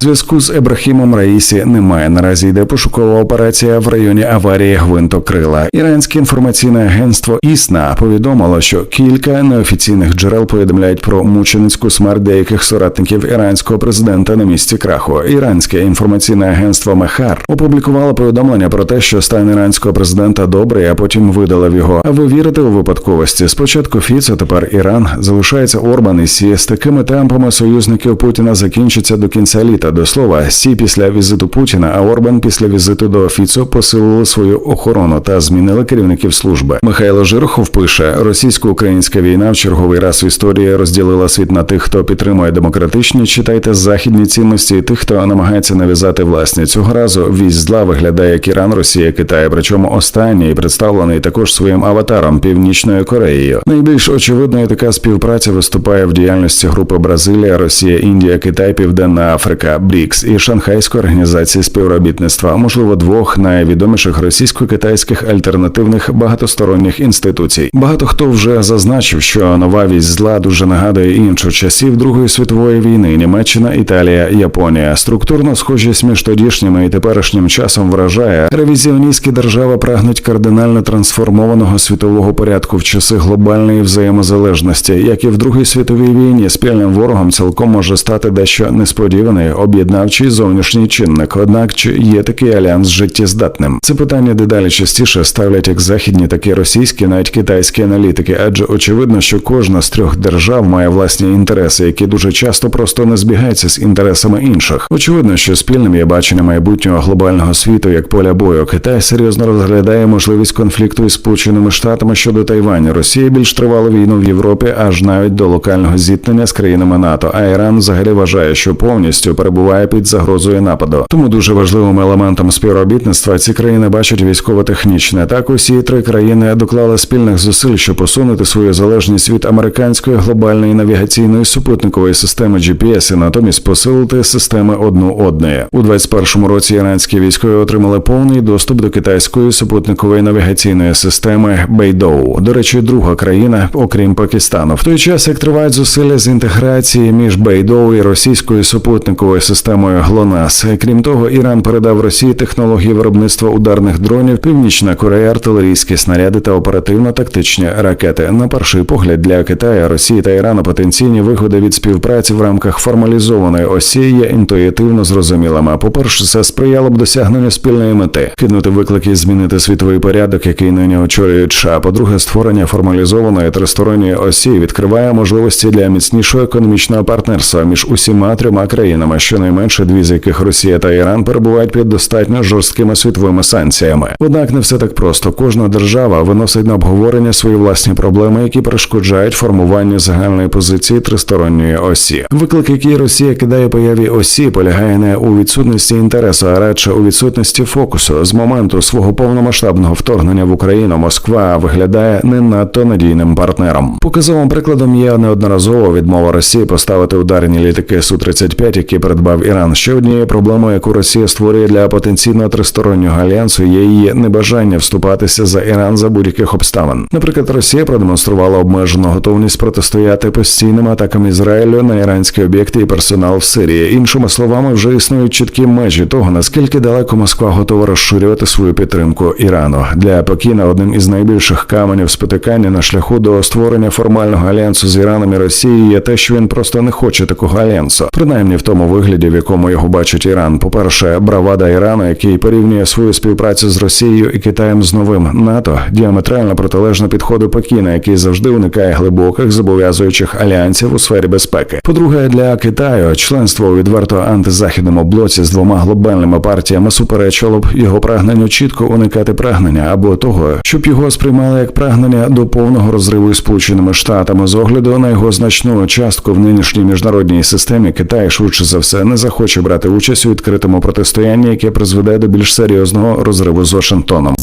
Зв'язку з Ебрахімом Раїсі немає. Наразі йде пошукова операція в районі аварії гвинтокрила. Іранське інформаційне агентство Існа повідомило, що кілька неофіційних джерел повідомляють про мученицьку смерть деяких соратників іранського президента на місці краху. Іранське інформаційне агентство Мехар опублікувало повідомлення про те, що стан іранського президента добрий, а потім видалив його. А ви вірите у випадковості? Спочатку Фіцо, тепер Іран залишається Орбан і Сі з такими темпами союзників Путіна закінчиться до кінця літа. До слова, Сі після візиту Путіна, а Орбан після візиту до Фіцо посилили свою охорону та змінили керівників служби. Михайло Жирохов пише: російсько-українська війна в черговий раз в історії розділила світ на тих, хто підтримує демократичні, читайте західні цінності, і тих, хто намагається нав'язати власні. Цього разу вісь зла виглядає як Іран, Росія, Китай. Причому останній представлений також своїм аватаром Північною Кореєю. Найбільш очевидною така співпраця виступає в діяльності групи Бразилія, Росія, Індія, Китай, Південна Африка, БРІКС і Шанхайської організації співробітництва, можливо, двох найвідоміших російсько-китайських альтернативних багатосторонніх інституцій. Багато хто вже зазначив, що нова вісь зла дуже нагадує іншу часів Другої світової війни Німеччина, Італія, Японія. Структурно схожість між тодішніми і теперішнім часом вражає ревізіоністські держави прагнуть кардинально трансформованого світового порядку в часи глобальної взаємозалежності, як і в Другій світовій війні. Спільним ворогом цілком може стати дещо несподіваний об'єднавчий зовнішній чинник. Однак чи є такий альянс життєздатним? Це питання дедалі частіше ставлять як західні, так і російські, навіть китайські аналітики, адже очевидно, що кожна з трьох держав має власні інтереси, які дуже часто просто не збігаються з інтересами інших. Очевидно, що спільним є бачення майбутнього глобального світу як поля бою. Китай серйозно розглядає можливість конфлікту із Сполученими Штатами щодо Тайваню. Росія більш тривалу війну в Європі, аж навіть до локального зіткнення з країнами НАТО. А Іран взагалі вважає, що повністю перебуває під загрозою нападу. Тому дуже важливим елементом співробітництва ці країни бачать військово-технічне. Так усі три країни доклали спільних зусиль, щоб посунути свою залежність від американської глобальної навігаційної супутникової системи GPS і натомість посилити системи одну одної у 21-му році. Іранські військові отримали повний доступ до китайської супутникової навігаційної системи Бейдоу. До речі, друга країна, окрім Пакистану, в той час як тривають зусилля з інтеграції між Бейдоу і російською супутниковою системою ГЛОНАС. Крім того, Іран передав Росії технології виробництва ударних дронів, Північна Корея, артилерійські снаряди та оперативно-тактичні ракети. На перший погляд для Китаю, Росії та Ірану потенційні вигоди від співпраці в рамках формалізованої осі є інтуїтивно зрозумілими. По перше, це сприяло б досягненню спільної мети, кинути виклики, змінити світовий порядок, який нині очолюють США. По-друге, створення формалізованої тристоронньої осі відкриває можливості для міцнішого економічного партнерства між усіма трьома країнами, щонайменше дві з яких Росія та Іран перебувають під достатньо жорсткими світовими санкціями. Однак не все так просто. Кожна держава виносить на обговорення свої власні проблеми, які перешкоджають формуванню загальної позиції тристоронньої осі. Виклик, який Росія кидає появі осі, полягає не у відсутності інтересу, а радше у відсутності фокусу. З моменту свого повномасштабного вторгнення в Україну Москва виглядає не надто надійним партнером. Показовим прикладом є неодноразово відмова Росії поставити ударні літаки су 35 які придбав Іран. Ще однією проблемою, яку Росія створює для потенційного тристороннього альянсу, є її небажання вступатися за Іран за будь-яких обставин. Наприклад, Росія продемонструвала обмежену готовність протистояти постійним атакам Ізраїлю на іранські об'єкти і персонал в Сирії. Іншими словами, вже існують чіткі межі того, наскільки далеко Москва готова розширювати свою підтримку Ірану для Пекіна одним із найбільших каменів спотикання на шляху до створення формального альянсу з Іраном і Росією є те, що він просто не хоче такого альянсу, принаймні в тому вигляді, в якому його бачить Іран. По перше, бравада Ірану, який порівнює свою співпрацю з Росією і Китаєм з новим НАТО, діаметрально протилежно підходу Пекіна, який завжди уникає глибоких зобов'язуючих альянсів у сфері безпеки. По-друге, для Китаю членство у відверто антизахідному блоці з двома глобальними партіями суперечило б його прагненню чітко уникати прагнення або того, щоб його сприймали як прагнення до повного розриву із сполученими штатами з огляду на його значну частку в нинішній міжнародній системі. Китай швидше за все не захоче брати участь у відкритому протистоянні, яке призведе до більш серйозного розриву з Вашингтоном.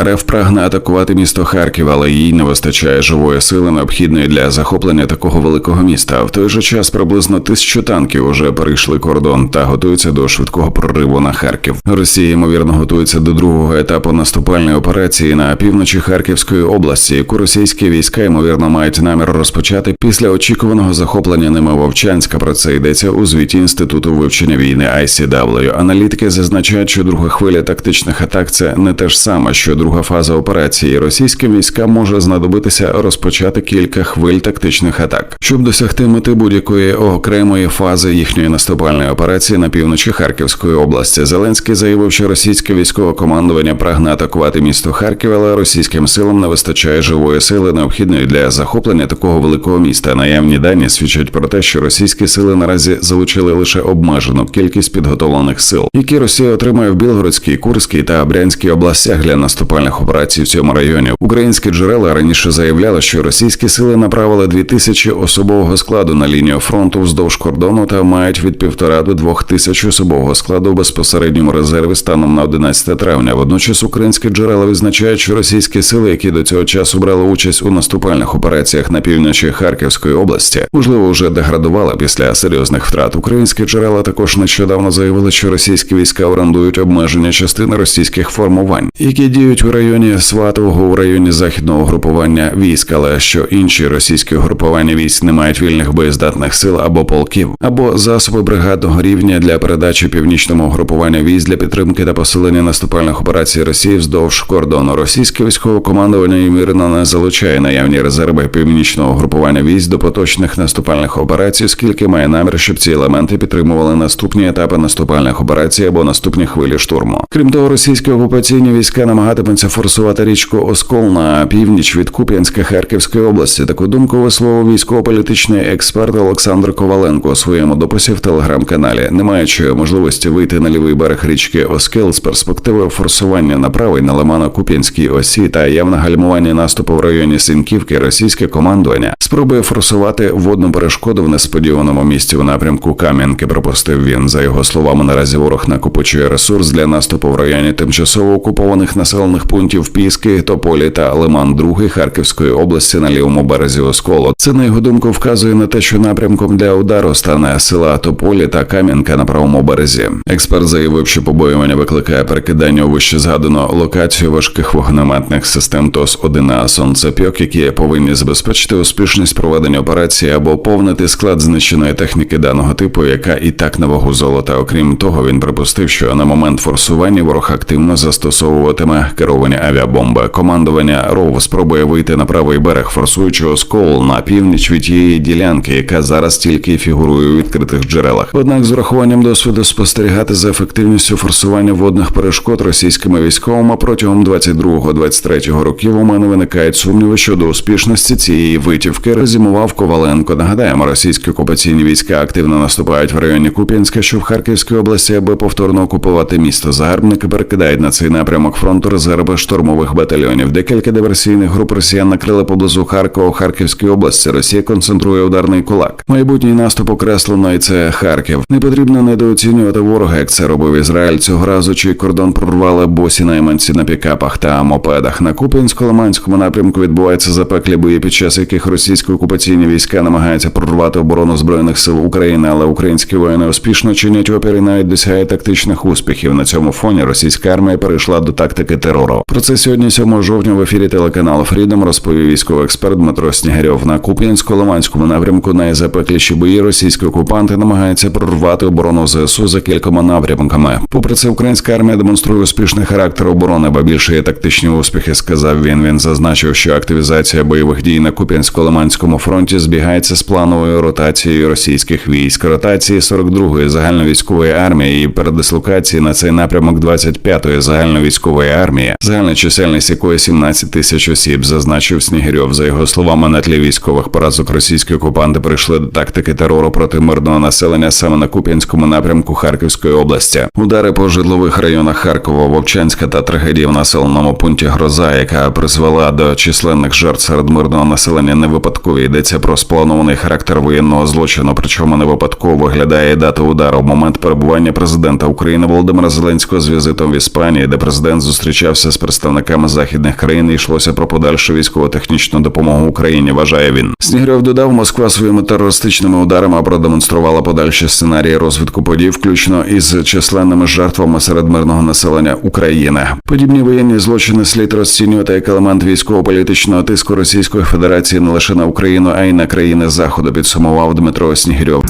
РФ прагне атакувати місто Харків, але їй не вистачає живої сили, необхідної для захоплення такого великого міста. В той же час приблизно тисячу танків уже перейшли кордон та готуються до швидкого прориву на Харків. Росія ймовірно готується до другого етапу наступальної операції на півночі Харківської області, яку російські війська ймовірно мають намір розпочати після очікуваного захоплення ними Вовчанська. Про це йдеться у звіті інституту вивчення війни ICW. Аналітики зазначають, що друга хвиля тактичних атак це не те ж саме, що друга фаза операції. Російським військам може знадобитися розпочати кілька хвиль тактичних атак, щоб досягти мети будь-якої окремої фази їхньої наступальної операції на півночі Харківської області. Зеленський заявив, що російське військове командування прагне атакувати місто Харків, але російським силам не вистачає живої сили, необхідної для захоплення такого великого міста. Наявні дані свідчать про те, що російські сили наразі залучили лише обмежену кількість підготовлених сил, які Росія отримує в Білгородській, Курській та Брянській областях для наступальних операцій в цьому районі. Українські джерела раніше заявляли, що російські сили направили дві тисячі особового складу на лінію фронту вздовж кордону та мають від півтора до двох тисяч особового складу в безпосередньому резерві станом на 11 травня. Водночас українські джерела відзначають, що російські сили, які до цього часу брали участь у наступальних операціях на півночі Харківської області, можливо, вже деградували після серйозних втрат. Українські джерела також нещодавно заявили, що російські війська орендують обмеження частини російських формувань, які діють у районі Сватового у районі західного групування військ, але що інші російські групування військ не мають вільних боєздатних сил або полків, або засоби бригадного рівня для передачі північному групуванню військ для підтримки та посилення наступальних операцій Росії вздовж кордону. Російське військове командування ймірно не залучає наявні резерви північного групування військ до поточних наступальних операцій, оскільки має намір, щоб ці елементи підтримували наступні етапи наступальних операцій або наступні хвилі штурму. Крім того, російські окупаційні війська намагатимуться форсувати річку Оскол на північ від Куп'янська Харківської області. Таку думку висловив військово-політичний експерт Олександр Коваленко у своєму дописі в телеграм-каналі, не маючи можливості вийти на лівий берег річки Оскел з перспективи форсування на правий на Лимано-Куп'янській осі та явне гальмування наступу в районі Синківки, російське командування спробує форсувати водну перешкоду в несподіваному місці у напрямку Кам'янки. Пропустив він за його словами. Наразі ворог накопичує ресурс для наступу в районі тимчасово окупованих населених пунктів Піски, Тополі та Лиман 2 Харківської області на лівому березі Осколу. Це на його думку вказує на те, що напрямком для удару стане села Тополі та Кам'янка на правому березі. Експерт заявив, що побоювання викликає перекидання у вище згадану локацію важких вогнеметних систем ТОС 1 а сонцепьок, які повинні забезпечити успішність проведення операції або повнити склад знищеної техніки даного типу, яка і так на вагу золота. Окрім того, він припустив, що на момент форсування ворог активно застосовуватиме керовані авіабомби. Командування РОВ спробує вийти на правий берег, форсуючи оскол на північ від тієї ділянки, яка зараз тільки фігурує у відкритих джерелах. Однак, з урахуванням досвіду спостерігати за ефективністю форсування водних перешкод російськими військовими протягом 22-23 років у мене виникають сумніви щодо успішності цієї витівки. Резюмував Коваленко. Нагадаємо, російські окупаційні війська активно наступають в районі Куп'янська, що в Харківській області, аби повторно окупувати місто. Загарбники перекидають на цей напрямок фронту резерви штурмових батальйонів. Декілька диверсійних груп росіян накрили поблизу Харкова у Харківській області. Росія концентрує ударний кулак. Майбутній наступ окреслено, і це Харків. Не потрібно недооцінювати ворога, як це робив Ізраїль. Цього разу чий кордон прорвали босі найманці на пікапах та мопедах. На Куп'янсько-Лиманському напрямку відбуваються запеклі бої, під час яких російські окупаційні війська намагаються прорвати оборону збройних сил України, але українські воїни успішно чинять опір і навіть досягають тактичних успіхів. На цьому фоні російська армія перейшла до тактики терору. Про це сьогодні 7 жовтня в ефірі телеканалу Фрідом розповів військовий експерт Дмитро Снігарьов. На Куп'янсько-Лиманському напрямку найзапекліші бої російські окупанти намагаються прорвати оборону ЗСУ за кількома напрямками. Попри це, українська армія демонструє успішний характер оборони, ба більше є тактичні успіхи. Сказав він. Він зазначив, що активізація бойових дій на Куп'янсько-Лиманському фронті збігається з плановою ротацією російських військ. Ротації 42-ї загальновійськової армії і передислокації на цей напрямок 25-ї загальновійськової армії, загальна чисельність якої 17 тисяч осіб, зазначив Снігирьов. За його словами, на тлі військових поразок російські окупанти прийшли до тактики терору проти мирного населення саме на Куп'янському напрямку Харківської області. Удари по житлових районах Харкова, Вовчанська та трагедії в населеному пункті Гроза, яка призвела до численних жертв серед мирного населення, не випадкові йдеться про спланований характер воєнного злочину. Причому не випадково виглядає дата удару в момент перебування президента України Володимира Зеленського з візитом в Іспанії, де президент зустрічався з представниками західних країн йшлося про подальшу військово-технічну допомогу Україні. Вважає він. Снігирьов додав, Москва своїми терористичними ударами продемонструвала подальші сценарії розвитку подій, включно із численними жертвами серед мирного населення України. Подібні воєнні злочини слід розцінювати як елемент військово-політичного тиску Російської Федерації не лише на Україну, а й на країни заходу. Підсумував Дмитро Снігирьов.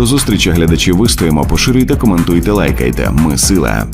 До зустрічі глядачі вистоїмо, поширюйте, коментуйте, лайкайте. Ми сила.